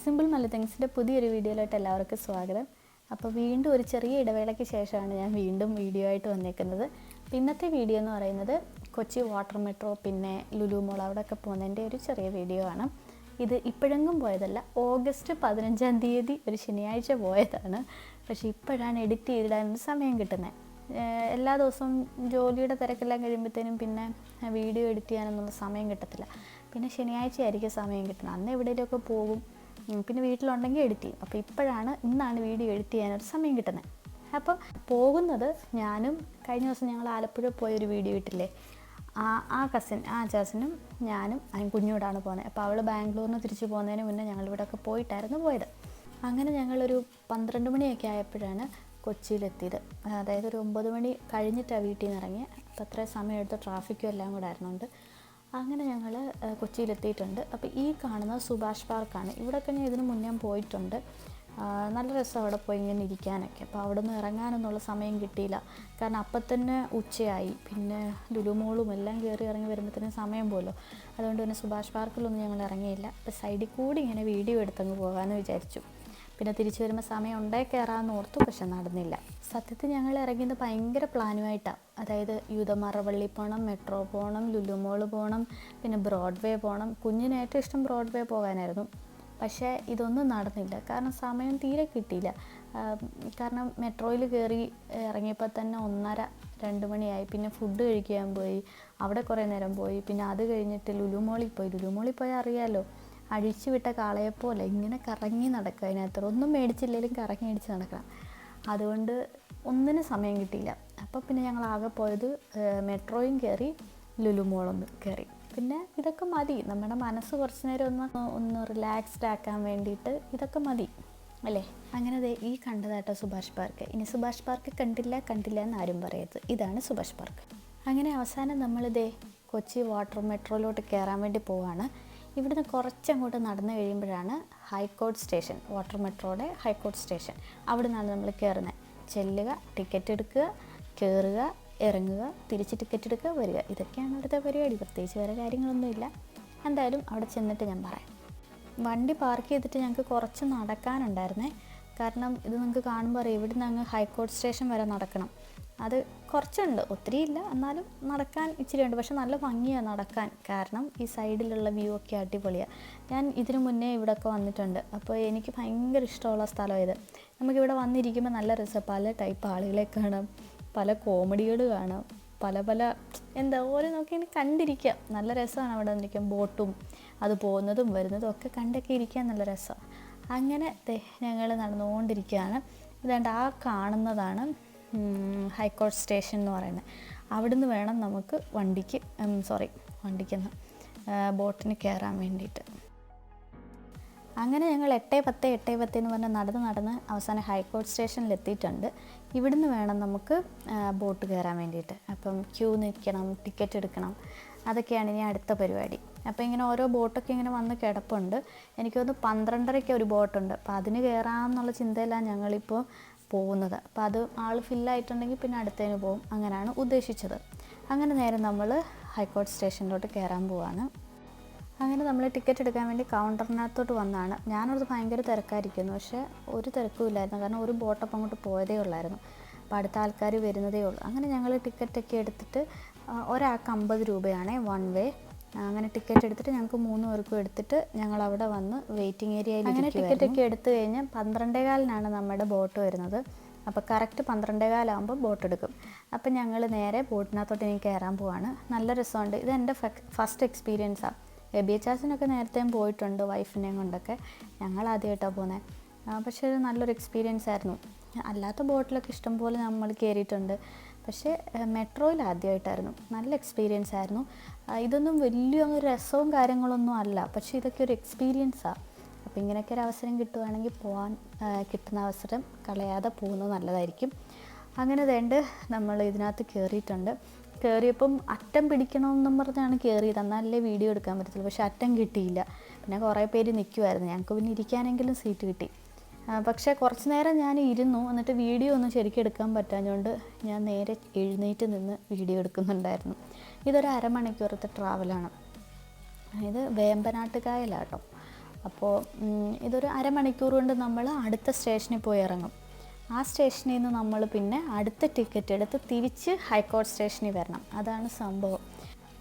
Simple നല്ല തിങ്സിന്റെ പുതിയൊരു വീഡിയോയിലോട്ട് എല്ലാവർക്കും സ്വാഗതം. അപ്പോൾ വീണ്ടും ഒരു ചെറിയ ഇടവേളയ്ക്ക് ശേഷമാണ് ഞാൻ വീണ്ടും വീഡിയോ ആയിട്ട് വന്നേക്കുന്നത്. അപ്പോൾ ഇന്നത്തെ വീഡിയോ എന്ന് പറയുന്നത് കൊച്ചി വാട്ടർ മെട്രോ പിന്നെ ലുലു മോൾ അവിടെയൊക്കെ പോകുന്നതിന്റെ ഒരു ചെറിയ വീഡിയോ ആണ്. ഇത് ഇപ്പോഴെങ്കും പോയതല്ല ഓഗസ്റ്റ് പതിനഞ്ചാം തീയതി ഒരു ശനിയാഴ്ച പോയതാണ്. പക്ഷേ ഇപ്പോഴാണ് എഡിറ്റ് ചെയ്തിടാനൊരു സമയം കിട്ടുന്നത്. എല്ലാ ദിവസവും ജോലിയുടെ തിരക്കെല്ലാം കഴിയുമ്പോഴത്തേനും പിന്നെ വീഡിയോ എഡിറ്റ് ചെയ്യാനൊന്നും സമയം കിട്ടത്തില്ല. പിന്നെ ശനിയാഴ്ച ആയിരിക്കും സമയം കിട്ടുന്നത്. അന്ന് എവിടെയെങ്കിലുമൊക്കെ പോകും. പിന്നെ വീട്ടിലുണ്ടെങ്കിൽ എഡിറ്റ് ചെയ്യും. അപ്പോൾ ഇപ്പോഴാണ് ഇന്നാണ് വീഡിയോ എഡിറ്റ് ചെയ്യാനൊരു സമയം കിട്ടുന്നത്. അപ്പം പോകുന്നത് ഞാനും കഴിഞ്ഞ ദിവസം ഞങ്ങൾ ആലപ്പുഴ പോയൊരു വീഡിയോ ഇട്ടില്ലേ? ആ ആ കസിൻ ആ ചേച്ചനും ഞാനും അതിന് കുഞ്ഞൂടാണ് പോകുന്നത് അപ്പോൾ അവൾ ബാംഗ്ലൂരിൽ നിന്ന് തിരിച്ച് പോകുന്നതിന് മുന്നേ ഞങ്ങൾ ഇവിടെയൊക്കെ പോയിട്ടായിരുന്നു പോയത്. അങ്ങനെ ഞങ്ങളൊരു പന്ത്രണ്ട് മണിയൊക്കെ ആയപ്പോഴാണ് കൊച്ചിയിലെത്തിയത്. അതായത് ഒരു ഒമ്പത് മണി കഴിഞ്ഞിട്ടാണ് വീട്ടിൽ നിന്ന് ഇറങ്ങിയത് അപ്പോൾ അത്രയും സമയം എടുത്ത് ട്രാഫിക്കും എല്ലാം കൂടെ ആയിരുന്നുണ്ട് അങ്ങനെ ഞങ്ങൾ കൊച്ചിയിലെത്തിയിട്ടുണ്ട്. അപ്പോൾ ഈ കാണുന്നത് സുഭാഷ് പാർക്കാണ്. ഇവിടെയൊക്കെ ഞാൻ ഇതിനു മുന്നേ പോയിട്ടുണ്ട്. നല്ല രസം അവിടെ പോയി ഇങ്ങനെ ഇരിക്കാനൊക്കെ. അപ്പോൾ അവിടെ നിന്ന് ഇറങ്ങാനൊന്നുള്ള സമയം കിട്ടിയില്ല. കാരണം അപ്പം തന്നെ ഉച്ചയായി. പിന്നെ ലുലുമോളും എല്ലാം കയറി ഇറങ്ങി വരുമ്പോഴത്തേനും സമയം പോലോ. അതുകൊണ്ട് തന്നെ സുഭാഷ് പാർക്കിലൊന്നും ഞങ്ങൾ ഇറങ്ങിയില്ല. അപ്പോൾ സൈഡിൽ കൂടി ഇങ്ങനെ വീഡിയോ എടുത്തങ്ങ് പോകാമെന്ന് വിചാരിച്ചു. പിന്നെ തിരിച്ചു വരുമ്പോൾ സമയം ഉണ്ടേ കയറാമെന്ന് ഓർത്തു പക്ഷെ നടന്നില്ല. സത്യത്തിൽ ഞങ്ങൾ ഇറങ്ങിയത് ഭയങ്കര പ്ലാനുമായിട്ടാണ് അതായത് യൂതമാറവള്ളി പോകണം മെട്രോ പോകണം ലുലുമോൾ പോകണം പിന്നെ ബ്രോഡ്വേ പോകണം കുഞ്ഞിന് ഏറ്റവും ഇഷ്ടം ബ്രോഡ്വേ പോകാനായിരുന്നു. പക്ഷേ ഇതൊന്നും നടന്നില്ല. കാരണം സമയം തീരെ കിട്ടിയില്ല. കാരണം മെട്രോയിൽ കയറി ഇറങ്ങിയപ്പോൾ തന്നെ ഒന്നര രണ്ട് മണിയായി. പിന്നെ ഫുഡ് കഴിക്കാൻ പോയി അവിടെ കുറേ നേരം പോയി. പിന്നെ അത് കഴിഞ്ഞിട്ട് ലുലുമോളിൽ പോയി. ലുലുമോളിൽ പോയാൽ അറിയാലോ അഴിച്ചു വിട്ട കാളയെപ്പോലെ ഇങ്ങനെ കറങ്ങി നടക്കുക അതിനകത്ത്. ഒന്നും മേടിച്ചില്ലെങ്കിലും കറങ്ങി അടിച്ച് നടക്കണം. അതുകൊണ്ട് ഒന്നിനും സമയം കിട്ടിയില്ല. അപ്പോൾ പിന്നെ ഞങ്ങൾ ആകെ പോയത് മെട്രോയും കയറി ലുലുമോളൊന്ന് കയറി. പിന്നെ ഇതൊക്കെ മതി. നമ്മുടെ മനസ്സ് കുറച്ച് നേരം ഒന്ന് ഒന്ന് റിലാക്സ്ഡ് ആക്കാൻ വേണ്ടിയിട്ട് ഇതൊക്കെ മതി. അല്ലേ? അങ്ങനെ ദേ ഈ കണ്ടതാട്ടോ സുഭാഷ് പാർക്ക്. ഇനി സുഭാഷ് പാർക്ക് കണ്ടില്ല കണ്ടില്ല എന്ന് ആരും പറയരുത്. ഇതാണ് സുഭാഷ് പാർക്ക്. അങ്ങനെ അവസാനം നമ്മളിതേ കൊച്ചി വാട്ടർ മെട്രോയിലോട്ട് കയറാൻ വേണ്ടി പോവാണ്. ഇവിടുന്ന് കുറച്ചങ്ങോട്ട് നടന്നു കഴിയുമ്പോഴാണ് ഹൈക്കോർട്ട് സ്റ്റേഷൻ വാട്ടർ മെട്രോയുടെ ഹൈക്കോർട്ട് സ്റ്റേഷൻ. അവിടെ നിന്നാണ് നമ്മൾ കയറുന്നത്. ചെല്ലുക ടിക്കറ്റ് എടുക്കുക കയറുക ഇറങ്ങുക തിരിച്ച് ടിക്കറ്റ് എടുക്കുക വരിക. ഇതൊക്കെയാണ് അവിടുത്തെ പരിപാടി. പ്രത്യേകിച്ച് വേറെ കാര്യങ്ങളൊന്നുമില്ല. എന്തായാലും അവിടെ ചെന്നിട്ട് ഞാൻ പറയാം. വണ്ടി പാർക്ക് ചെയ്തിട്ട് ഞങ്ങൾക്ക് കുറച്ച് നടക്കാനുണ്ടായിരുന്നേ. കാരണം ഇത് നിങ്ങൾക്ക് കാണുമ്പോൾ അറിയാം ഇവിടുന്ന് അങ്ങ് ഹൈക്കോർട്ട് സ്റ്റേഷൻ വരെ നടക്കണം. അത് കുറച്ചുണ്ട്. ഒത്തിരി ഇല്ല എന്നാലും നടക്കാൻ ഇച്ചിരി ഉണ്ട്. പക്ഷെ നല്ല ഭംഗിയാണ് നടക്കാൻ. കാരണം ഈ സൈഡിലുള്ള വ്യൂ ഒക്കെ അടിപൊളിയാണ് ഞാൻ ഇതിനു മുന്നേ ഇവിടെയൊക്കെ വന്നിട്ടുണ്ട്. അപ്പോൾ എനിക്ക് ഭയങ്കര ഇഷ്ടമുള്ള സ്ഥലം ഇത്. നമുക്കിവിടെ വന്നിരിക്കുമ്പോൾ നല്ല രസം പല ടൈപ്പ് ആളുകളെ കാണാം. പല കോമഡികൾ കാണാം. പല പല എന്താ ഓരോ നോക്കി കണ്ടിരിക്കുക കണ്ടിരിക്കാം. നല്ല രസമാണ് അവിടെ വന്നിരിക്കാൻ. ബോട്ടും അത് പോകുന്നതും വരുന്നതും ഒക്കെ കണ്ടൊക്കെ ഇരിക്കാൻ നല്ല രസമാണ്. അങ്ങനെ ഞങ്ങൾ നടന്നുകൊണ്ടിരിക്കുകയാണ്. ഇതാണ്ട് ആ കാണുന്നതാണ് ഹൈക്കോർട്ട് സ്റ്റേഷൻ എന്ന് പറയുന്നത്. അവിടുന്ന് വേണം നമുക്ക് വണ്ടിക്ക് സോറി വണ്ടിക്കെന്ന് ബോട്ടിന് കയറാൻ വേണ്ടിയിട്ട്. അങ്ങനെ ഞങ്ങൾ എട്ട് പത്ത് എട്ട് പത്ത് എന്ന് പറഞ്ഞ് നടന്ന് നടന്ന് അവസാനം ഹൈക്കോർട്ട് സ്റ്റേഷനിൽ എത്തിയിട്ടുണ്ട്. ഇവിടുന്ന് വേണം നമുക്ക് ബോട്ട് കയറാൻ വേണ്ടിയിട്ട്. അപ്പം ക്യൂ നിൽക്കണം ടിക്കറ്റ് എടുക്കണം. അതൊക്കെയാണ് ഇനി അടുത്ത പരിപാടി. അപ്പോൾ ഇങ്ങനെ ഓരോ ബോട്ടൊക്കെ ഇങ്ങനെ വന്ന് കിടപ്പുണ്ട്. എനിക്കൊന്ന് പന്ത്രണ്ടരയ്ക്ക് ഒരു ബോട്ടുണ്ട്. അപ്പോൾ അതിന് കയറാമെന്നുള്ള ചിന്തയിലാണ് ഞങ്ങളിപ്പോൾ പോകുന്നത്. അപ്പോൾ അത് ആൾ ഫില്ലായിട്ടുണ്ടെങ്കിൽ പിന്നെ അടുത്തതിന് പോകും. അങ്ങനെയാണ് ഉദ്ദേശിച്ചത്. അങ്ങനെ നേരെ നമ്മൾ ഹൈക്കോർട്ട് സ്റ്റേഷനിലോട്ട് കയറാൻ പോവാണ്. അങ്ങനെ നമ്മൾ ടിക്കറ്റ് എടുക്കാൻ വേണ്ടി കൗണ്ടറിനകത്തോട്ട് വന്നാണ്. ഞാനത് ഭയങ്കര തിരക്കായിരിക്കുന്നു. പക്ഷേ ഒരു തിരക്കും ഇല്ലായിരുന്നു. കാരണം ഒരു ബോട്ടപ്പം അങ്ങോട്ട് പോയതേ ഉള്ളായിരുന്നു. അപ്പോൾ അടുത്ത ആൾക്കാർ വരുന്നതേ ഉള്ളൂ. അങ്ങനെ ഞങ്ങൾ ടിക്കറ്റൊക്കെ എടുത്തിട്ട് ഒരാൾക്ക് അമ്പത് രൂപയാണ് വൺ വേ അങ്ങനെ ടിക്കറ്റ് എടുത്തിട്ട് ഞങ്ങൾക്ക് മൂന്ന് പേർക്കും എടുത്തിട്ട് ഞങ്ങൾ അവിടെ വന്ന് വെയിറ്റിംഗ് ഏരിയയിൽ അങ്ങനെ ടിക്കറ്റ് ഒക്കെ എടുത്തു കഴിഞ്ഞ് പന്ത്രണ്ടേകാലിനാണ് നമ്മുടെ ബോട്ട് വരുന്നത്. അപ്പോൾ കറക്റ്റ് പന്ത്രണ്ടേകാലാകുമ്പോൾ ബോട്ട് എടുക്കും. അപ്പം ഞങ്ങൾ നേരെ ബോട്ടിനകത്തോട്ട് ഇനി കയറാൻ പോവാണ്. നല്ല രസമുണ്ട്. ഇത് എന്റെ ഫസ്റ്റ് എക്സ്പീരിയൻസാണ് എബി എച്ചാസിനൊക്കെ നേരത്തെയും പോയിട്ടുണ്ട് വൈഫിനെയും കൊണ്ടൊക്കെ. ഞങ്ങൾ ആദ്യമായിട്ടാണ് പോകുന്നത് പക്ഷേ നല്ലൊരു എക്സ്പീരിയൻസ് ആയിരുന്നു. അല്ലാത്ത ബോട്ടിലൊക്കെ ഇഷ്ടംപോലെ നമ്മൾ കയറിയിട്ടുണ്ട് പക്ഷേ മെട്രോയിൽ ആദ്യമായിട്ടായിരുന്നു. നല്ല എക്സ്പീരിയൻസ് ആയിരുന്നു. ഇതൊന്നും വലിയ രസവും കാര്യങ്ങളൊന്നും അല്ല. പക്ഷേ ഇതൊക്കെ ഒരു എക്സ്പീരിയൻസാണ് അപ്പോൾ ഇങ്ങനെയൊക്കെ ഒരു അവസരം കിട്ടുവാണെങ്കിൽ പോകാൻ കിട്ടുന്ന അവസരം കളയാതെ പോകുന്നത് നല്ലതായിരിക്കും. അങ്ങനെ വേണ്ട നമ്മൾ ഇതിനകത്ത് കയറിയിട്ടുണ്ട് കയറിയപ്പം അറ്റം പിടിക്കണമെന്നും പറഞ്ഞാണ് കയറിയത് എന്നാലല്ലേ വീഡിയോ എടുക്കാൻ പറ്റത്തുള്ളൂ. പക്ഷേ അറ്റം കിട്ടിയില്ല. പിന്നെ കുറേ പേര് നിൽക്കുമായിരുന്നു ഞങ്ങൾക്ക് പിന്നെ ഇരിക്കാനെങ്കിലും സീറ്റ് കിട്ടി. പക്ഷേ കുറച്ച് നേരം ഞാൻ ഇരുന്നു. എന്നിട്ട് വീഡിയോ ഒന്നും ശരിക്കും എടുക്കാൻ പറ്റാഞ്ഞുകൊണ്ട് ഞാൻ നേരെ എഴുന്നേറ്റ് നിന്ന് വീഡിയോ എടുക്കുന്നുണ്ടായിരുന്നു. ഇതൊരു അരമണിക്കൂറത്തെ ട്രാവലാണ്. ഇത് വേമ്പനാട്ടുകായലാട്ടോ. അപ്പോൾ ഇതൊരു അരമണിക്കൂർ കൊണ്ട് നമ്മൾ അടുത്ത സ്റ്റേഷനിൽ പോയി ഇറങ്ങും. ആ സ്റ്റേഷനിൽ നിന്ന് നമ്മൾ പിന്നെ അടുത്ത ടിക്കറ്റ് എടുത്ത് തിരിച്ച് ഹൈക്കോടതി സ്റ്റേഷനിൽ വരണം. അതാണ് സംഭവം.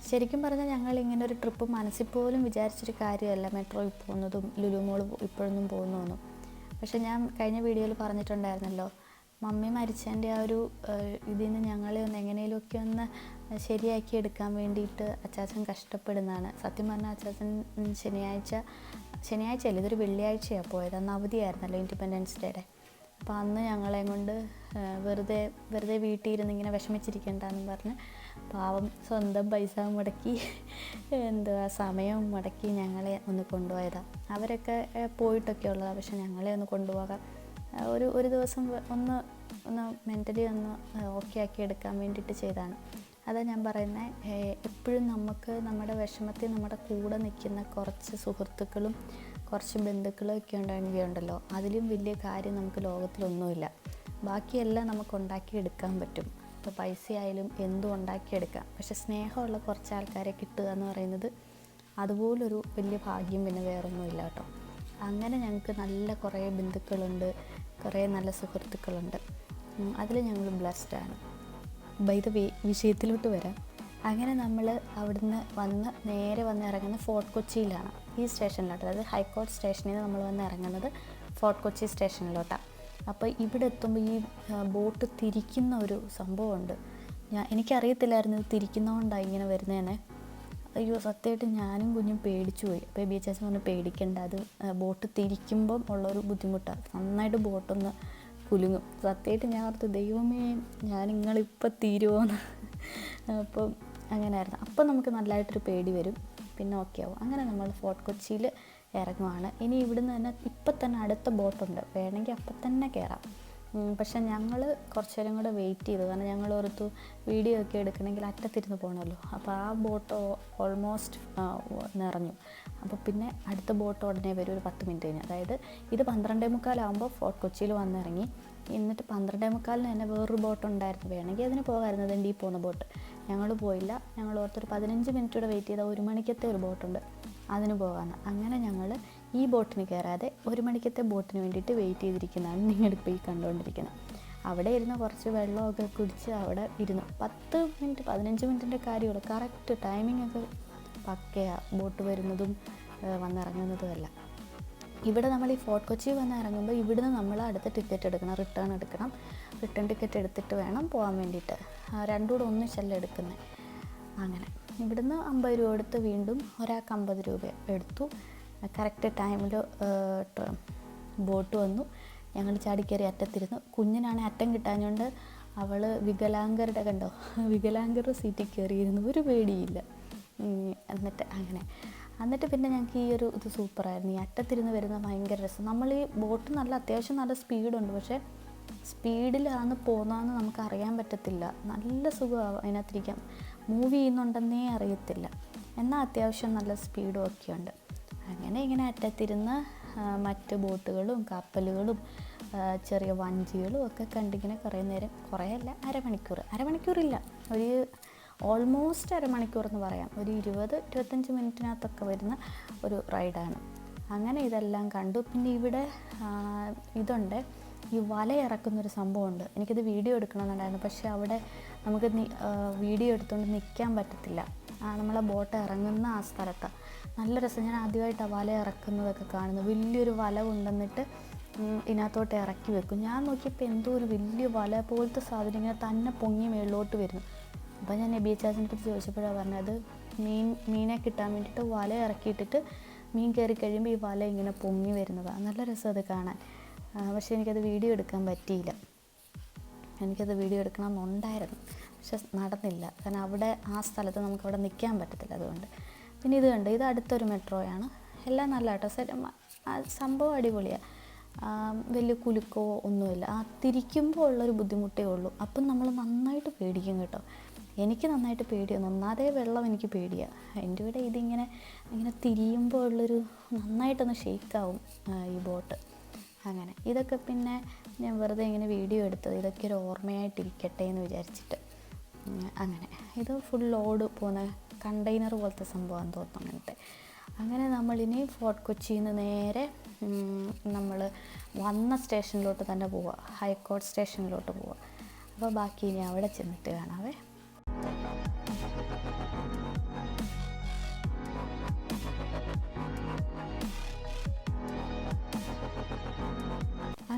ശരിക്കും പറഞ്ഞാൽ ഞങ്ങൾ ഇങ്ങനെ ഒരു ട്രിപ്പ് മനസ്സിൽ പോലും വിചാരിച്ചൊരു കാര്യമല്ല. മെട്രോയിൽ പോകുന്നതും ലുലുമോൾ ഇപ്പോഴൊന്നും പോകുന്നതൊന്നും. പക്ഷെ ഞാൻ കഴിഞ്ഞ വീഡിയോയിൽ പറഞ്ഞിട്ടുണ്ടായിരുന്നല്ലോ മമ്മി മരിച്ചതിന്റെ ആ ഒരു ഇതിൽ നിന്ന് ഞങ്ങളെ ഒന്ന് എങ്ങനെയൊക്കെ ഒന്ന് ശരിയാക്കി എടുക്കാൻ വേണ്ടിയിട്ട് അച്ചാച്ചൻ കഷ്ടപ്പെടുന്നതാണ്. സത്യം പറഞ്ഞാൽ അച്ചാച്ചൻ ശനിയാഴ്ച ശനിയാഴ്ച അല്ല ഇതൊരു വെള്ളിയാഴ്ചയാണ് പോയത് അന്ന് അവധിയായിരുന്നല്ലോ ഇൻഡിപെൻഡൻസ് ഡേയുടെ അപ്പോൾ അന്ന് ഞങ്ങളെ കൊണ്ട് വെറുതെ വെറുതെ വീട്ടിൽ ഇരുന്ന് ഇങ്ങനെ വിഷമിച്ചിരിക്കേണ്ടെന്ന് പറഞ്ഞ് പാവം സ്വന്തം പൈസ മുടക്കി എന്തുവാ സമയം മുടക്കി ഞങ്ങളെ ഒന്ന് കൊണ്ടുപോയതാണ് അവരൊക്കെ പോയിട്ടൊക്കെ ഉള്ളതാണ് പക്ഷെ ഞങ്ങളെ ഒന്ന് കൊണ്ടുപോകാം. ഒരു ഒരു ദിവസം ഒന്ന് ഒന്ന് മെന്റലി ഒന്ന് ഓക്കെ ആക്കി എടുക്കാൻ വേണ്ടിയിട്ട് ചെയ്തതാണ് അതാ ഞാൻ പറയുന്നത് എപ്പോഴും നമുക്ക് നമ്മുടെ വിഷമത്തിൽ നമ്മുടെ കൂടെ നിൽക്കുന്ന കുറച്ച് സുഹൃത്തുക്കളും കുറച്ച് ബന്ധുക്കളും ഒക്കെ ഉണ്ടെങ്കിൽ അതിലും വലിയ കാര്യം നമുക്ക് ലോകത്തിലൊന്നുമില്ല. ബാക്കിയെല്ലാം നമുക്ക് ഉണ്ടാക്കിയെടുക്കാൻ പറ്റും. ഇപ്പോൾ പൈസ ആയാലും എന്തും ഉണ്ടാക്കിയെടുക്കാം. പക്ഷെ സ്നേഹമുള്ള കുറച്ച് ആൾക്കാരെ കിട്ടുക എന്ന് പറയുന്നത് അതുപോലൊരു വലിയ ഭാഗ്യം പിന്നെ വേറൊന്നുമില്ല കേട്ടോ. അങ്ങനെ ഞങ്ങൾക്ക് നല്ല കുറേ ബന്ധുക്കളുണ്ട് കുറേ നല്ല സുഹൃത്തുക്കളുണ്ട്. അതിൽ ഞങ്ങൾ ബ്ലസ്ഡാണ് ബൈ ദ വേ വിഷയത്തിലോട്ട് വരാം. അങ്ങനെ നമ്മൾ അവിടുന്ന് വന്ന് നേരെ വന്ന് ഇറങ്ങുന്നത് ഫോർട്ട് കൊച്ചിയിലാണ്. ഈ സ്റ്റേഷനിലോട്ട് അതായത് ഹൈക്കോർട്ട് സ്റ്റേഷനിൽ നിന്ന് നമ്മൾ വന്ന് ഇറങ്ങുന്നത് ഫോർട്ട് കൊച്ചി സ്റ്റേഷനിലോട്ടാണ്. അപ്പോൾ ഇവിടെ എത്തുമ്പോൾ ഈ ബോട്ട് തിരിക്കുന്ന ഒരു സംഭവമുണ്ട്. ഞാൻ എനിക്കറിയത്തില്ലായിരുന്നു ഇത് തിരിക്കുന്നതുകൊണ്ടാണ് ഇങ്ങനെ വരുന്നതെന്നെ അയ്യോ സത്യമായിട്ട് ഞാനും കുഞ്ഞും പേടിച്ചു പോയി. അപ്പോൾ ബി എച്ച് എസ് പറഞ്ഞ് പേടിക്കേണ്ട അത് ബോട്ട് തിരിക്കുമ്പം ഉള്ളൊരു ബുദ്ധിമുട്ടാണ് നന്നായിട്ട് ബോട്ടൊന്ന് കുലുങ്ങും. സത്യമായിട്ട് ഞാൻ ഓർത്ത് ദൈവമേ ഞാൻ നിങ്ങളിപ്പോൾ തീരുമോന്ന് അപ്പം അങ്ങനെയായിരുന്നു. അപ്പം നമുക്ക് നല്ലതായിട്ടൊരു പേടി വരും. പിന്നെ ഓക്കെ ആവും. അങ്ങനെ നമ്മൾ ഫോർട്ട് കൊച്ചിയിൽ ഇറങ്ങുവാണ്. ഇനി ഇവിടുന്ന് തന്നെ ഇപ്പം തന്നെ അടുത്ത ബോട്ടുണ്ട് വേണമെങ്കിൽ അപ്പം തന്നെ കയറാം. പക്ഷേ ഞങ്ങൾ കുറച്ച് നേരം കൂടെ വെയിറ്റ് ചെയ്തു. കാരണം ഞങ്ങൾ ഓർത്തു വീഡിയോ ഒക്കെ എടുക്കണമെങ്കിൽ അറ്റത്തിരുന്ന് പോകണമല്ലോ അപ്പോൾ ആ ബോട്ട് ഓൾമോസ്റ്റ് നിറഞ്ഞു. അപ്പോൾ പിന്നെ അടുത്ത ബോട്ട് ഉടനെ വരും ഒരു പത്ത് മിനിറ്റ് കഴിഞ്ഞ്. അതായത് ഇത് പന്ത്രണ്ടേ മുക്കാലാകുമ്പോൾ ഫോർട്ട് കൊച്ചിയിൽ വന്നിറങ്ങി. എന്നിട്ട് പന്ത്രണ്ടേ മുക്കാലിന് തന്നെ വേറൊരു ബോട്ട് ഉണ്ടായിരുന്നു. വേണമെങ്കിൽ അതിന് പോകാമായിരുന്നു. ദണ്ഡി പോകുന്ന ബോട്ട് ഞങ്ങൾ പോയില്ല. ഞങ്ങൾ ഓർത്തൊരു പതിനഞ്ച് മിനിറ്റ് കൂടെ വെയിറ്റ് ചെയ്താൽ ഒരു മണിക്കത്തെ ഒരു ബോട്ടുണ്ട് അതിന് പോകാമെന്ന് അങ്ങനെ ഞങ്ങൾ ഈ ബോട്ടിന് കയറാതെ ഒരു മണിക്കത്തെ ബോട്ടിന് വേണ്ടിയിട്ട് വെയിറ്റ് ചെയ്തിരിക്കുന്നതാണ് നിങ്ങളിപ്പോൾ ഈ കണ്ടുകൊണ്ടിരിക്കുന്നത് അവിടെ ഇരുന്ന് കുറച്ച് വെള്ളമൊക്കെ കുടിച്ച് അവിടെ ഇരുന്നു. പത്ത് മിനിറ്റ് പതിനഞ്ച് മിനിറ്റിന്റെ കാര്യമുള്ളൂ. കറക്റ്റ് ടൈമിംഗ് ഒക്കെ പക്കയാണ് ബോട്ട് വരുന്നതും വന്നിറങ്ങുന്നതും എല്ലാം. ഇവിടെ നമ്മൾ ഈ ഫോർട്ട് കൊച്ചി വന്ന് ഇറങ്ങുമ്പോൾ ഇവിടുന്ന് നമ്മൾ അടുത്ത ടിക്കറ്റ് എടുക്കണം റിട്ടേൺ എടുക്കണം. റിട്ടേൺ ടിക്കറ്റ് എടുത്തിട്ട് വേണം പോകാൻ വേണ്ടിയിട്ട്. രണ്ടും കൂടെ ഒന്നിച്ചല്ല എടുക്കുന്നത് അങ്ങനെ. ഇവിടുന്ന് അമ്പത് രൂപ എടുത്ത് വീണ്ടും ഒരാൾക്ക് അമ്പത് രൂപ എടുത്തു. കറക്റ്റ് ടൈമിൽ ബോട്ട് വന്നു. ഞങ്ങൾ ചാടിക്കയറി അറ്റത്തിരുന്നു. കുഞ്ഞിനാണ് അറ്റം കിട്ടാഞ്ഞുകൊണ്ട് അവൾ വികലാംഗരുടെ കണ്ടോ? വികലാംഗരുടെ സീറ്റിൽ കയറിയിരുന്നു. ഒരു പേടിയില്ല. എന്നിട്ട് അങ്ങനെ. എന്നിട്ട് പിന്നെ ഞങ്ങൾക്ക് ഈ ഒരു ഇത് സൂപ്പറായിരുന്നു ഈ അറ്റത്തിരുന്ന് വരുന്ന ഭയങ്കര രസം. നമ്മൾ ഈ ബോട്ട് നല്ല അത്യാവശ്യം നല്ല സ്പീഡുണ്ട് പക്ഷേ സ്പീഡിലാണ് പോകുന്നതെന്ന് നമുക്ക് അറിയാൻ പറ്റത്തില്ല. നല്ല സുഖമാണ് അതിനകത്തിരിക്കാം മൂവ് ചെയ്യുന്നുണ്ടെന്നേ അറിയത്തില്ല. എന്നാൽ അത്യാവശ്യം നല്ല സ്പീഡും ഒക്കെയുണ്ട്. അങ്ങനെ ഇങ്ങനെ അറ്റത്തിരുന്ന് മറ്റ് ബോട്ടുകളും കപ്പലുകളും ചെറിയ വഞ്ചികളും ഒക്കെ കണ്ടിങ്ങനെ കുറേ നേരം കുറേ അല്ല അരമണിക്കൂർ അരമണിക്കൂറില്ല. ഒരു ഓൾമോസ്റ്റ് അരമണിക്കൂർ എന്ന് പറയാം. ഒരു ഇരുപത് ഇരുപത്തഞ്ച് മിനിറ്റിനകത്തൊക്കെ വരുന്ന ഒരു റൈഡാണ്. അങ്ങനെ ഇതെല്ലാം കണ്ടു. പിന്നെ ഇവിടെ ഇതുണ്ട്. ഈ വല ഇറക്കുന്നൊരു സംഭവമുണ്ട്. എനിക്കത് വീഡിയോ എടുക്കണമെന്നുണ്ടായിരുന്നു. പക്ഷേ അവിടെ നമുക്ക് വീഡിയോ എടുത്തുകൊണ്ട് നിൽക്കാൻ പറ്റത്തില്ല. നമ്മളെ ബോട്ട് ഇറങ്ങുന്ന ആ സ്ഥലത്ത്. നല്ല രസം. ഞാൻ ആദ്യമായിട്ട് ആ വല ഇറക്കുന്നതൊക്കെ കാണുന്നു വലിയൊരു വല കൊണ്ടുവന്നിട്ട് ഇതിനകത്തോട്ട് ഇറക്കി വെക്കും. ഞാൻ നോക്കിയപ്പോൾ എന്തോ ഒരു വലിയ വല പോലത്തെ സാധനം ഇങ്ങനെ തന്നെ പൊങ്ങി മേളിലോട്ട് വരുന്നു. അപ്പോൾ ഞാൻ നബി ചാസിനെ പറ്റി ചോദിച്ചപ്പോഴാണ് പറഞ്ഞത് മീൻ മീനെ കിട്ടാൻ വേണ്ടിയിട്ട് വല ഇറക്കിയിട്ടിട്ട് മീൻ കയറി കഴിയുമ്പോൾ ഈ വല ഇങ്ങനെ പൊങ്ങി വരുന്നതാണ് നല്ല രസം അത് കാണാൻ. പക്ഷേ എനിക്കത് വീഡിയോ എടുക്കാൻ പറ്റിയില്ല. എനിക്കത് വീഡിയോ എടുക്കണം എടുക്കണമെന്നുണ്ടായിരുന്നു. പക്ഷെ നടന്നില്ല. കാരണം അവിടെ ആ സ്ഥലത്ത് നമുക്ക് അവിടെ നിൽക്കാൻ പറ്റത്തില്ല അതുകൊണ്ട്. പിന്നെ ഇത് കണ്ട് ഇത് അടുത്തൊരു മെട്രോയാണ്. എല്ലാം നല്ല കേട്ടോ സംഭവം അടിപൊളിയാണ് വലിയ കുലുക്കോ ഒന്നുമില്ല. ആ തിരിക്കുമ്പോൾ ഉള്ളൊരു ബുദ്ധിമുട്ടേ ഉള്ളൂ. അപ്പം നമ്മൾ നന്നായിട്ട് പേടിക്കും കേട്ടോ. എനിക്ക് നന്നായിട്ട് പേടിയാണ് ഒന്നാതെ വെള്ളം എനിക്ക് പേടിയാണ് എന്റെ ഇവിടെ ഇതിങ്ങനെ ഇങ്ങനെ തിരിയുമ്പോൾ ഉള്ളൊരു നന്നായിട്ടൊന്ന് ഷെയ്ക്കാവും ഈ ബോട്ട്. അങ്ങനെ. ഇതൊക്കെ പിന്നെ ഞാൻ വെറുതെ ഇങ്ങനെ വീഡിയോ എടുത്തത്. ഇതൊക്കെ ഒരു ഓർമ്മയായിട്ടിരിക്കട്ടെ എന്ന് വിചാരിച്ചിട്ട്. അങ്ങനെ. ഇത് ഫുൾ ലോഡ് പോകുന്ന കണ്ടെയ്നർ പോലത്തെ സംഭവം തോന്നുന്നു അങ്ങനത്തെ. അങ്ങനെ നമ്മളിനി ഫോർട്ട് കൊച്ചിയിൽ നിന്ന് നേരെ നമ്മൾ വന്ന സ്റ്റേഷനിലോട്ട് തന്നെ പോവുക ഹൈക്കോർട്ട് സ്റ്റേഷനിലോട്ട് പോവുക അപ്പോൾ ബാക്കി ഇനി അവിടെ ചെന്നിട്ട് കാണാവേ.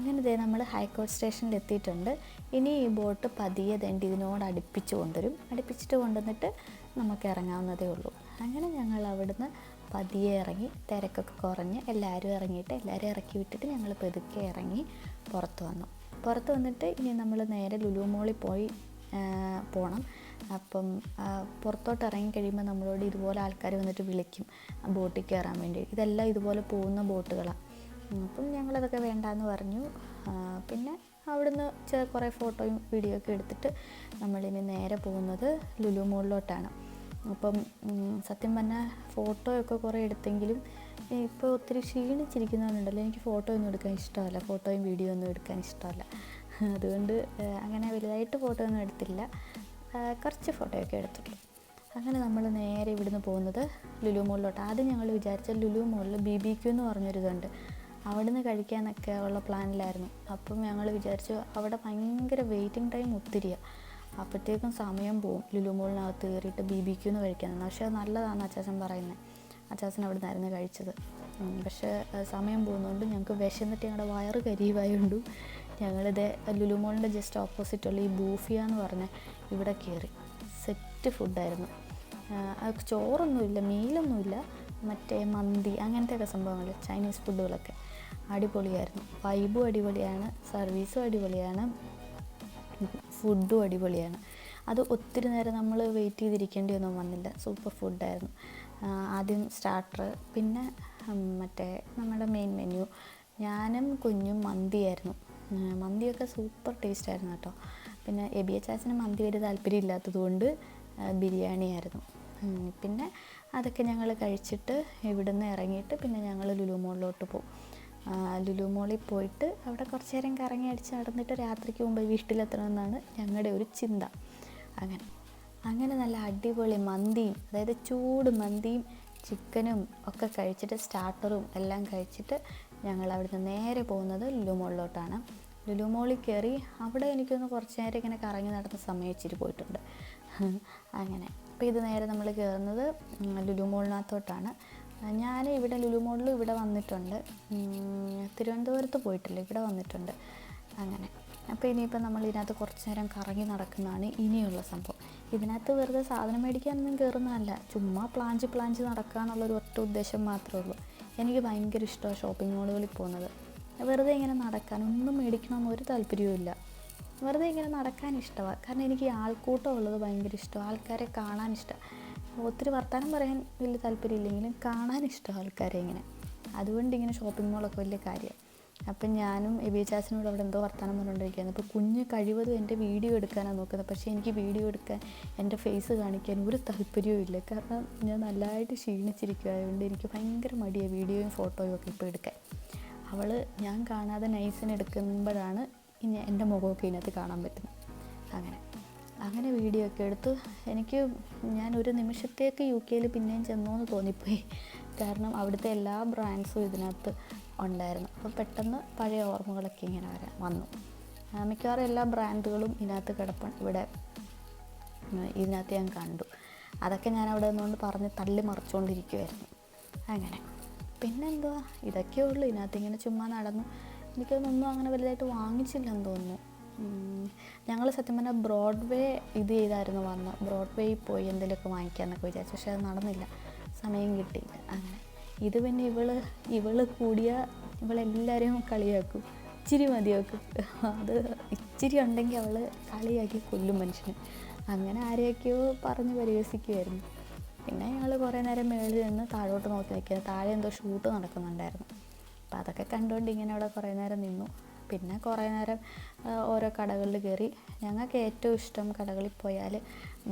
അങ്ങനെ ദേ നമ്മൾ ഹൈക്കോർട്ട് സ്റ്റേഷനിൽ എത്തിയിട്ടുണ്ട്. ഇനി ഈ ബോട്ട് പതിയെ തേണ്ടി ഇതിനോട് അടുപ്പിച്ച് കൊണ്ടുവരും. അടുപ്പിച്ചിട്ട് കൊണ്ടുവന്നിട്ട് നമുക്ക് ഇറങ്ങാവുന്നതേ ഉള്ളൂ. അങ്ങനെ ഞങ്ങൾ അവിടുന്ന് പതിയെ ഇറങ്ങി തിരക്കൊക്കെ കുറഞ്ഞ് എല്ലാവരും ഇറങ്ങിയിട്ട് എല്ലാവരും ഇറക്കി വിട്ടിട്ട് ഞങ്ങൾ പെതുക്കെ ഇറങ്ങി പുറത്ത് വന്നു. പുറത്ത് വന്നിട്ട് ഇനി നമ്മൾ നേരെ ലുലു മോളിൽ പോയി പോകണം അപ്പം പുറത്തോട്ട് ഇറങ്ങി കഴിയുമ്പോൾ നമ്മളോട് ഇതുപോലെ ആൾക്കാർ വന്നിട്ട് വിളിക്കും ബോട്ടിൽ കയറാൻ വേണ്ടി. ഇതെല്ലാം ഇതുപോലെ പോകുന്ന ബോട്ടുകളാണ് അപ്പം ഞങ്ങളതൊക്കെ വേണ്ടാന്ന് പറഞ്ഞു. പിന്നെ അവിടുന്ന് കുറേ ഫോട്ടോയും വീഡിയോ ഒക്കെ എടുത്തിട്ട് നമ്മളിനി നേരെ പോകുന്നത് ലുലു മോളിലോട്ടാണ്. അപ്പം സത്യം പറഞ്ഞാൽ ഫോട്ടോയൊക്കെ കുറേ എടുത്തെങ്കിലും ഇപ്പോൾ ഒത്തിരി ക്ഷീണിച്ചിരിക്കുന്നവരുണ്ടല്ലോ. എനിക്ക് ഫോട്ടോ ഒന്നും എടുക്കാൻ ഇഷ്ടമല്ല. ഫോട്ടോയും വീഡിയോ ഒന്നും എടുക്കാൻ ഇഷ്ടമല്ല. അതുകൊണ്ട് അങ്ങനെ വലുതായിട്ട് ഫോട്ടോ ഒന്നും എടുത്തില്ല കുറച്ച് ഫോട്ടോയൊക്കെ എടുത്തിട്ടുള്ളൂ. അങ്ങനെ നമ്മൾ നേരെ ഇവിടുന്ന് പോകുന്നത് ലുലു മോളിലോട്ട്. ആദ്യം ഞങ്ങൾ വിചാരിച്ച ലുലു മോളിൽ ബി ബി ക്യൂ എന്ന് പറഞ്ഞൊരിതുണ്ട്. അവിടുന്ന് കഴിക്കാനൊക്കെ ഉള്ള പ്ലാനിലായിരുന്നു. അപ്പം ഞങ്ങൾ വിചാരിച്ചു അവിടെ ഭയങ്കര വെയിറ്റിംഗ് ടൈം ഒത്തിരിയാണ് അപ്പോഴത്തേക്കും സമയം പോവും. ലുലു മോളിനകത്ത് കയറിയിട്ട് ബി ബി ക്യൂന്ന് കഴിക്കാനാണ്. പക്ഷേ അത് നല്ലതാണെന്ന് അച്ചാച്ചൻ പറയുന്നത് അച്ചാച്ചൻ അവിടെ നിന്നായിരുന്നു കഴിച്ചത്. പക്ഷേ സമയം പോകുന്നതുകൊണ്ട് ഞങ്ങൾക്ക് വിശന്നിട്ട് ഞങ്ങളുടെ വയറ് കരിയുമായുണ്ട് ഞങ്ങളിത് ലുലു മോളിന്റെ ജസ്റ്റ് ഓപ്പോസിറ്റുള്ള ഈ ബൂഫിയ എന്ന് പറഞ്ഞ ഇവിടെ കയറി സെറ്റ് ഫുഡായിരുന്നു ചോറൊന്നുമില്ല മീലൊന്നുമില്ല. മറ്റേ മന്തി അങ്ങനത്തെയൊക്കെ സംഭവങ്ങൾ ചൈനീസ് ഫുഡുകളൊക്കെ അടിപൊളിയായിരുന്നു. വൈബും അടിപൊളിയാണ് സർവീസും അടിപൊളിയാണ് ഫുഡും അടിപൊളിയാണ്. അത് ഒത്തിരി നേരം നമ്മൾ വെയിറ്റ് ചെയ്തിരിക്കേണ്ടി ഒന്നും വന്നില്ല. സൂപ്പർ ഫുഡായിരുന്നു ആദ്യം സ്റ്റാർട്ടർ പിന്നെ മറ്റേ നമ്മുടെ മെയിൻ മെനു ഞാനും കുഞ്ഞും മന്തിയായിരുന്നു മന്തിയൊക്കെ സൂപ്പർ ടേസ്റ്റ് ആയിരുന്നു കേട്ടോ. പിന്നെ എബിയ ആസിന് മന്തി ഒരു താല്പര്യം ബിരിയാണി ആയിരുന്നു. പിന്നെ അതൊക്കെ ഞങ്ങൾ കഴിച്ചിട്ട് ഇവിടുന്ന് ഇറങ്ങിയിട്ട് പിന്നെ ഞങ്ങൾ ലുലു മോളിലോട്ട് പോകും ലുലു മോളിൽ പോയിട്ട് അവിടെ കുറച്ച് നേരം കറങ്ങി അടിച്ച് നടന്നിട്ട് രാത്രിക്ക് മുമ്പ് വീട്ടിലെത്തണമെന്നാണ് ഞങ്ങളുടെ ഒരു ചിന്ത. അങ്ങനെ അങ്ങനെ നല്ല അടിപൊളി മന്തിയും അതായത് ചൂട് മന്തിയും ചിക്കനും ഒക്കെ കഴിച്ചിട്ട് സ്റ്റാർട്ടറും എല്ലാം കഴിച്ചിട്ട് ഞങ്ങൾ അവിടുന്ന് നേരെ പോകുന്നത് ലുലു മോളിൽ കയറി അവിടെ എനിക്കൊന്ന് കുറച്ച് നേരം ഇങ്ങനെ കറങ്ങി നടന്ന് സമയം ഇച്ചിരി പോയിട്ടുണ്ട്. അങ്ങനെ അപ്പോൾ ഇത് നേരെ നമ്മൾ കയറുന്നത് ഉം, ലുലു മോളിനകത്തോട്ടാണ് ഞാൻ ഇവിടെ ലുലു മോളിലും ഇവിടെ വന്നിട്ടുണ്ട്. തിരുവനന്തപുരത്ത് പോയിട്ടില്ല ഇവിടെ വന്നിട്ടുണ്ട്. അങ്ങനെ. അപ്പോൾ ഇനിയിപ്പോൾ നമ്മൾ ഇതിനകത്ത് കുറച്ച് നേരം കറങ്ങി നടക്കുന്നതാണ് ഇനിയുള്ള സംഭവം. ഇതിനകത്ത് വെറുതെ സാധനം മേടിക്കാനൊന്നും കയറുന്നതല്ല ചുമ്മാ പ്ലാഞ്ച് പ്ലാഞ്ച് നടക്കുക എന്നുള്ളൊരു ഒറ്റ ഉദ്ദേശം മാത്രമേ ഉള്ളൂ. എനിക്ക് ഭയങ്കര ഇഷ്ടമാണ് ഷോപ്പിംഗ് മോളുകളിൽ പോകുന്നത്. വെറുതെ ഇങ്ങനെ നടക്കാൻ ഒന്നും മേടിക്കണമെന്ന് ഒരു താല്പര്യവും ഇല്ല. വെറുതെ ഇങ്ങനെ നടക്കാൻ ഇഷ്ടമാണ്. കാരണം എനിക്ക് ആൾക്കൂട്ടം ഉള്ളത് ഭയങ്കര ഇഷ്ടമാണ്. ആൾക്കാരെ കാണാൻ ഇഷ്ടം ഒത്തിരി വർത്തമാനം പറയാൻ വലിയ താല്പര്യമില്ലെങ്കിലും കാണാൻ ഇഷ്ടം ആൾക്കാരെ ഇങ്ങനെ. അതുകൊണ്ട് ഇങ്ങനെ ഷോപ്പിംഗ് മോളൊക്കെ വലിയ കാര്യം. അപ്പം ഞാനും എബി ചാസിനോട് അവിടെ എന്തോ വർത്തമാനം പറഞ്ഞുകൊണ്ടിരിക്കുകയാണ് അപ്പോൾ കുഞ്ഞ് കഴിവതും എന്റെ വീഡിയോ എടുക്കാനാണ് നോക്കുന്നത്. പക്ഷേ എനിക്ക് വീഡിയോ എടുക്കാൻ എന്റെ ഫേസ് കാണിക്കാൻ ഒരു താല്പര്യവും ഇല്ല. കാരണം ഞാൻ നല്ലതായിട്ട് ക്ഷീണിച്ചിരിക്കുകയായതുകൊണ്ട് എനിക്ക് ഭയങ്കര മടിയാണ് വീഡിയോയും ഫോട്ടോയും ഒക്കെ ഇപ്പോൾ എടുക്കാൻ. അവൾ ഞാൻ കാണാതെ നൈസിന് എടുക്കുമ്പോഴാണ് ഇനി എന്റെ മുഖമൊക്കെ ഇതിനകത്ത് കാണാൻ പറ്റുന്നത്. അങ്ങനെ. അങ്ങനെ വീഡിയോ ഒക്കെ എടുത്ത് എനിക്ക് ഞാൻ ഒരു നിമിഷത്തേക്ക് യു കെയിൽ പിന്നെയും ചെന്നോന്ന് തോന്നിപ്പോയി. കാരണം അവിടുത്തെ എല്ലാ ബ്രാൻഡ്സും ഇതിനകത്ത് ഉണ്ടായിരുന്നു. അപ്പോൾ പെട്ടെന്ന് പഴയ ഓർമ്മകളൊക്കെ ഇങ്ങനെ വരാൻ വന്നു. മിക്കവാറും എല്ലാ ബ്രാൻഡുകളും ഇതിനകത്ത് കിടപ്പ ഇവിടെ ഇതിനകത്ത് ഞാൻ കണ്ടു. അതൊക്കെ ഞാൻ അവിടെ നിന്നുകൊണ്ട് പറഞ്ഞ് തള്ളി മറിച്ചുകൊണ്ടിരിക്കുമായിരുന്നു അങ്ങനെ. പിന്നെന്തുവാ? ഇതൊക്കെ ഉള്ളൂ. ഇതിനകത്ത് ഇങ്ങനെ ചുമ്മാ നടന്നു. എനിക്കതൊന്നും അങ്ങനെ വലുതായിട്ട് വാങ്ങിച്ചില്ലെന്ന് തോന്നുന്നു. ഞങ്ങൾ സത്യം പറഞ്ഞാൽ ബ്രോഡ്വേ ഇത് ചെയ്തായിരുന്നു വന്ന്. ബ്രോഡ്വേയിൽ പോയി എന്തെങ്കിലുമൊക്കെ വാങ്ങിക്കാമെന്നൊക്കെ വിചാരിച്ചു. പക്ഷേ അത് നടന്നില്ല. സമയം കിട്ടിയില്ല അങ്ങനെ. ഇത് പിന്നെ ഇവൾ ഇവൾ കൂടിയ ഇവളെല്ലാവരെയും കളിയാക്കും. ഇച്ചിരി മതിയാക്കും. അത് ഇച്ചിരി ഉണ്ടെങ്കിൽ അവൾ കളിയാക്കി കൊല്ലും മനുഷ്യന്. അങ്ങനെ ആരെയൊക്കെയോ പറഞ്ഞ് പരിഹസിക്കുമായിരുന്നു പിന്നെ ഞങ്ങൾ കുറേ നേരം മേളിൽ നിന്ന് താഴോട്ട് നോക്കി നിൽക്കുക താഴെ എന്തോ ഷൂട്ട് നടക്കുന്നുണ്ടായിരുന്നു. അപ്പോൾ അതൊക്കെ കണ്ടുകൊണ്ട് ഇങ്ങനെ അവിടെ കുറേ നേരം നിന്നു. പിന്നെ കുറേ നേരം ഓരോ കടകളിൽ കയറി. ഞങ്ങൾക്ക് ഏറ്റവും ഇഷ്ടം കടകളിൽ പോയാൽ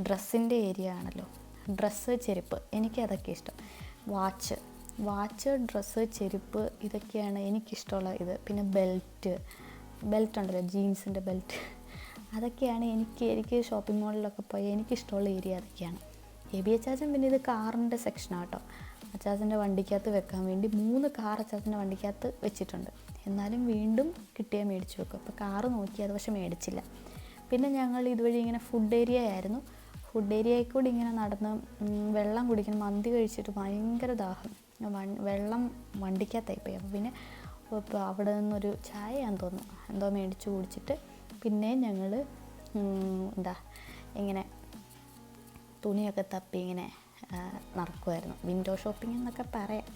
ഡ്രസ്സിന്റെ ഏരിയ ആണല്ലോ. ഡ്രസ്സ് ചെരുപ്പ്. എനിക്ക് അതൊക്കെ ഇഷ്ടം. വാച്ച്. വാച്ച് ഡ്രസ്സ് ചെരുപ്പ് ഇതൊക്കെയാണ് എനിക്കിഷ്ടമുള്ള ഇത്. പിന്നെ ബെൽറ്റ്. ബെൽറ്റ് ഉണ്ടല്ലോ ജീൻസിന്റെ ബെൽറ്റ്. അതൊക്കെയാണ് എനിക്ക് എനിക്ക് ഷോപ്പിംഗ് മോളിലൊക്കെ പോയി എനിക്കിഷ്ടമുള്ള ഏരിയ അതൊക്കെയാണ്. എ ബി എച്ച് ആച്ചൻ പിന്നെ ഇത് കാറിന്റെ സെക്ഷനാണ് കേട്ടോ. അച്ചാച്ചന്റെ വണ്ടിക്കകത്ത് വെക്കാൻ വേണ്ടി മൂന്ന് കാർ അച്ചാച്ചന്റെ വണ്ടിക്കകത്ത് വെച്ചിട്ടുണ്ട്. എന്നാലും വീണ്ടും കിട്ടിയാൽ മേടിച്ചു വെക്കും. അപ്പോൾ കാറ് നോക്കി അത് പക്ഷെ മേടിച്ചില്ല. പിന്നെ ഞങ്ങൾ ഇതുവഴി ഇങ്ങനെ ഫുഡ് ഏരിയ ആയിരുന്നു. ഫുഡ് ഏരിയയിൽ കൂടി ഇങ്ങനെ നടന്ന് വെള്ളം കുടിക്കണം മന്തി കഴിച്ചിട്ട് ഭയങ്കര ദാഹം. വെള്ളം വണ്ടിക്കകത്തായി പോയി അപ്പോൾ പിന്നെ അവിടെ നിന്നൊരു ചായയാന്ന് തോന്നുന്നു. എന്തോ മേടിച്ച് കുടിച്ചിട്ട് പിന്നെ ഞങ്ങൾ എന്താ ഇങ്ങനെ തുണിയൊക്കെ തപ്പി ഇങ്ങനെ നടക്കുമായിരുന്നു വിൻഡോ ഷോപ്പിംഗ് എന്നൊക്കെ പറയാം.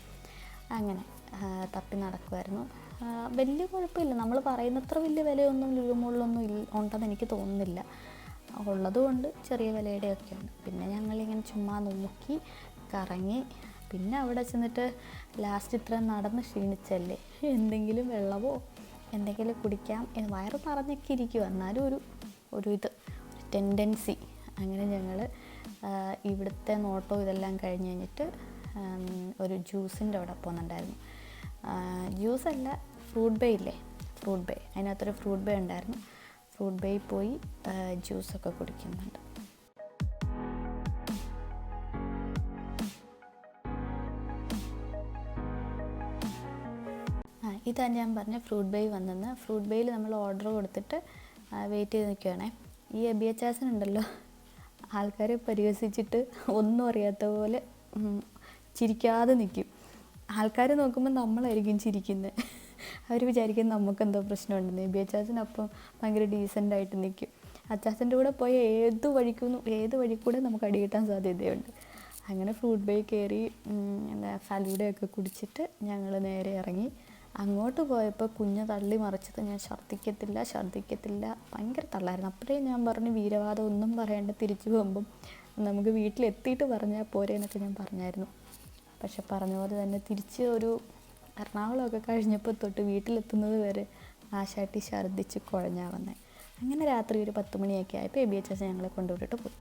അങ്ങനെ തപ്പി നടക്കുമായിരുന്നു വലിയ കുഴപ്പമില്ല. നമ്മൾ പറയുന്നത്ര വലിയ വിലയൊന്നും ലുലുമോളിലൊന്നും ഇല്ല ഉണ്ടെന്ന് എനിക്ക് തോന്നുന്നില്ല. ഉള്ളതുകൊണ്ട് ചെറിയ വിലയുടെയൊക്കെയാണ് പിന്നെ ഞങ്ങളിങ്ങനെ ചുമ്മാ നോക്കി കറങ്ങി പിന്നെ അവിടെ ചെന്നിട്ട് ലാസ്റ്റ് ഇത്ര നടന്ന് ക്ഷീണിച്ചല്ലേ? എന്തെങ്കിലും വെള്ളമോ എന്തെങ്കിലും കുടിക്കാം എന്ന് വയറ് പറഞ്ഞൊക്കെ ഇരിക്കും എന്നാലും ഒരു ഒരു ഇത് ഒരു ടെൻഡൻസി അങ്ങനെ ഞങ്ങൾ ഇവിടുത്തെ നോട്ടോ ഇതെല്ലാം കഴിഞ്ഞ് കഴിഞ്ഞിട്ട് ഒരു ജ്യൂസിന്റെ അവിടെ പോകുന്നുണ്ടായിരുന്നു ജ്യൂസല്ല ഫ്രൂട്ട് ബേ ഇല്ലേ? Fruit bay. അതിനകത്തൊരു ഫ്രൂട്ട് ബേ ഉണ്ടായിരുന്നു. ഫ്രൂട്ട് ബേയിൽ പോയി ജ്യൂസൊക്കെ കുടിക്കുന്നുണ്ട്. ഇതാണ് ഇതാ ഞാൻ പറഞ്ഞ ഫ്രൂട്ട് ബേയിൽ വന്നെന്ന്. ഫ്രൂട്ട് ബേയിൽ നമ്മൾ ഓർഡർ കൊടുത്തിട്ട് വെയിറ്റ് ചെയ്ത് നിൽക്കുകയാണേ ഈ എബിയച്ചാസൻ ഉണ്ടല്ലോ ആൾക്കാരെ പരിഹസിച്ചിട്ട് ഒന്നും അറിയാത്ത പോലെ ചിരിക്കാതെ നിൽക്കും ആൾക്കാർ നോക്കുമ്പോൾ നമ്മളായിരിക്കും ചിരിക്കുന്നത് അവർ വിചാരിക്കും നമുക്ക് എന്തോ പ്രശ്നമുണ്ടെന്ന് എബി അച്ചാച്ചനപ്പം ഭയങ്കര ഡീസന്റായിട്ട് നിൽക്കും അച്ചാച്ചന്റെ കൂടെ പോയ ഏത് വഴിക്കും ഏത് വഴി കൂടെ നമുക്ക് അടി കിട്ടാൻ സാധ്യതയുണ്ട്. അങ്ങനെ ഫ്രൂട്ട് ബേ കയറി എന്താ ഫലൂടെയൊക്കെ കുടിച്ചിട്ട് ഞങ്ങൾ നേരെ ഇറങ്ങി. അങ്ങോട്ട് പോയപ്പോൾ കുഞ്ഞ് തള്ളി മറിച്ചത് ഞാൻ ഛർദ്ദിക്കത്തില്ല ഛർദ്ദിക്കത്തില്ല. ഭയങ്കര തള്ളായിരുന്നു. അപ്പോഴേ ഞാൻ പറഞ്ഞു വീരവാദം ഒന്നും പറയേണ്ട തിരിച്ചു പോകുമ്പം നമുക്ക് വീട്ടിലെത്തിയിട്ട് പറഞ്ഞാൽ പോരെ എന്നൊക്കെ ഞാൻ പറഞ്ഞായിരുന്നു. പക്ഷെ പറഞ്ഞ പോലെ തന്നെ തിരിച്ച് ഒരു എറണാകുളമൊക്കെ കഴിഞ്ഞപ്പോൾ തൊട്ട് വീട്ടിലെത്തുന്നത് വരെ ആശാട്ടി ഛർദ്ദിച്ച് കുഴഞ്ഞാ വന്നേ. അങ്ങനെ രാത്രി ഒരു പത്ത് മണിയൊക്കെ ആയപ്പോൾ എ ബി എച്ച് എസ് ഞങ്ങളെ കൊണ്ടുവിട്ടിട്ട് പോയി.